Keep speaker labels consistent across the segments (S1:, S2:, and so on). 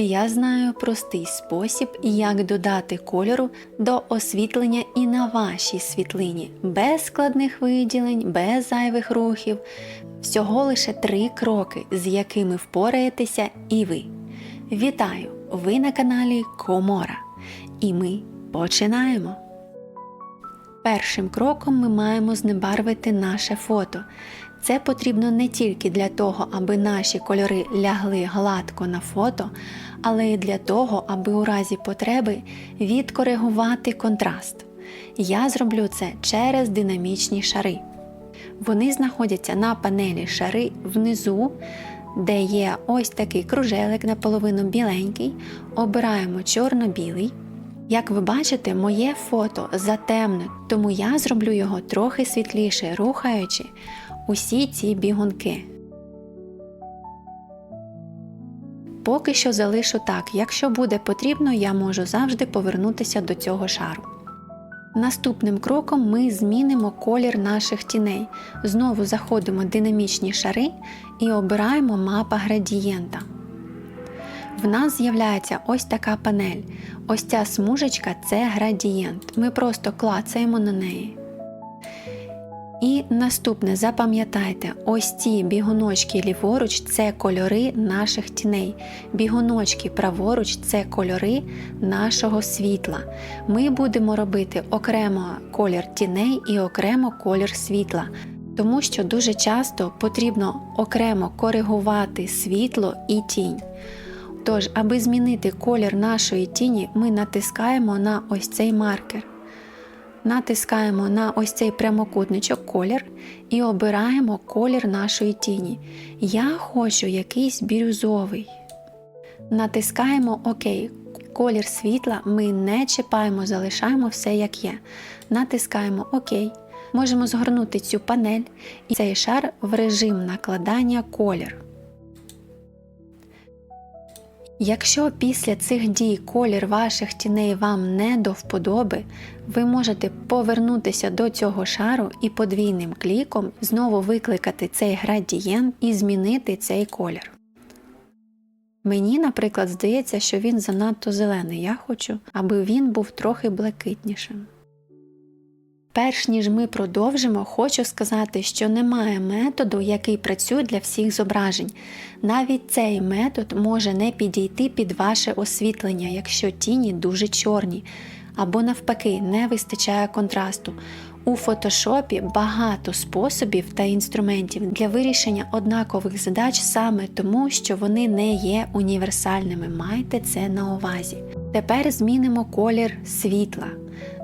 S1: Я знаю простий спосіб, як додати кольору до освітлення і на вашій світлині, без складних виділень, без зайвих рухів. Всього лише три кроки, з якими впораєтеся і ви. Вітаю! Ви на каналі Комора. І ми починаємо. Першим кроком ми маємо знебарвити наше фото. Це потрібно не тільки для того, аби наші кольори лягли гладко на фото, але й для того, аби у разі потреби відкоригувати контраст. Я зроблю це через динамічні шари. Вони знаходяться на панелі шари внизу, де є ось такий кружелик наполовину біленький. Обираємо чорно-білий. Як ви бачите, моє фото затемне, тому я зроблю його трохи світліше, рухаючи усі ці бігунки. Поки що залишу так, якщо буде потрібно, я можу завжди повернутися до цього шару. Наступним кроком ми змінимо колір наших тіней. Знову заходимо динамічні шари і обираємо мапа градієнта. В нас з'являється ось така панель. Ось ця смужечка це градієнт. Ми просто клацаємо на неї. І наступне, запам'ятайте, ось ці бігуночки ліворуч це кольори наших тіней. Бігуночки праворуч це кольори нашого світла. Ми будемо робити окремо колір тіней і окремо колір світла. Тому що дуже часто потрібно окремо коригувати світло і тінь. Тож, аби змінити колір нашої тіні, ми натискаємо на ось цей маркер. Натискаємо на ось цей прямокутничок колір і обираємо колір нашої тіні. Я хочу якийсь бірюзовий. Натискаємо ОК. Колір світла ми не чіпаємо, залишаємо все як є. Натискаємо ОК. Можемо згорнути цю панель і цей шар в режим накладання колір. Якщо після цих дій колір ваших тіней вам не до вподоби, ви можете повернутися до цього шару і подвійним кліком знову викликати цей градієнт і змінити цей колір. Мені, наприклад, здається, що він занадто зелений. Я хочу, аби він був трохи блакитнішим. Перш ніж ми продовжимо, хочу сказати, що немає методу, який працює для всіх зображень. Навіть цей метод може не підійти під ваше освітлення, якщо тіні дуже чорні, або навпаки, не вистачає контрасту. У фотошопі багато способів та інструментів для вирішення однакових задач саме тому, що вони не є універсальними. Майте це на увазі. Тепер змінимо колір світла.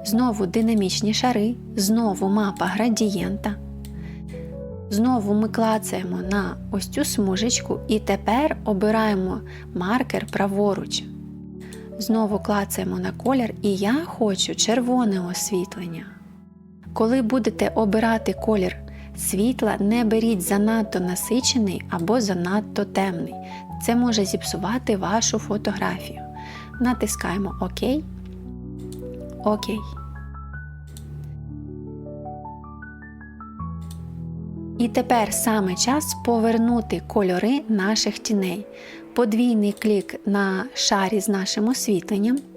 S1: Знову динамічні шари, знову мапа градієнта. Знову ми клацаємо на ось цю смужечку і тепер обираємо маркер праворуч. Знову клацаємо на колір, і я хочу червоне освітлення. Коли будете обирати колір світла, не беріть занадто насичений або занадто темний. Це може зіпсувати вашу фотографію. Натискаємо ОК. Окей. І тепер саме час повернути кольори наших тіней. Подвійний клік на шарі з нашим освітленням.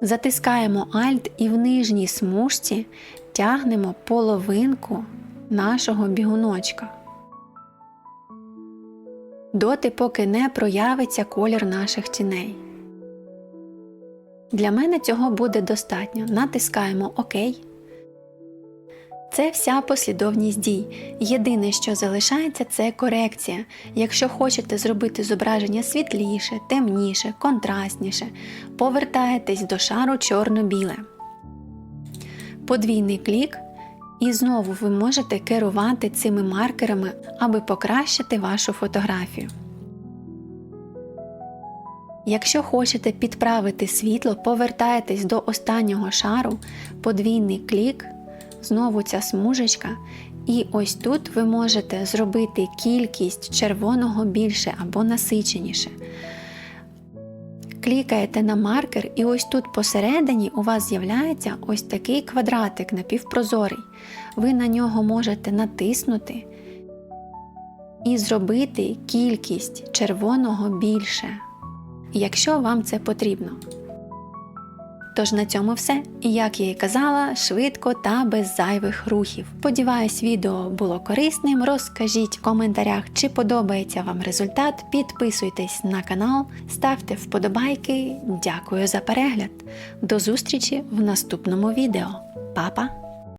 S1: Затискаємо Alt і в нижній смужці тягнемо половинку нашого бігуночка. Доти, поки не проявиться колір наших тіней. Для мене цього буде достатньо. Натискаємо ОК. Це вся послідовність дій. Єдине, що залишається, це корекція. Якщо хочете зробити зображення світліше, темніше, контрастніше, повертаєтесь до шару чорно-біле. Подвійний клік. І знову ви можете керувати цими маркерами, аби покращити вашу фотографію. Якщо хочете підправити світло, повертаєтесь до останнього шару, подвійний клік, знову ця смужечка, і ось тут ви можете зробити кількість червоного більше або насиченіше. Клікаєте на маркер, і ось тут посередині у вас з'являється ось такий квадратик напівпрозорий. Ви на нього можете натиснути і зробити кількість червоного більше, якщо вам це потрібно. Тож на цьому все. І як я і казала, швидко та без зайвих рухів. Сподіваюсь, відео було корисним. Розкажіть в коментарях, чи подобається вам результат. Підписуйтесь на канал, ставте вподобайки. Дякую за перегляд. До зустрічі в наступному відео. Па-па!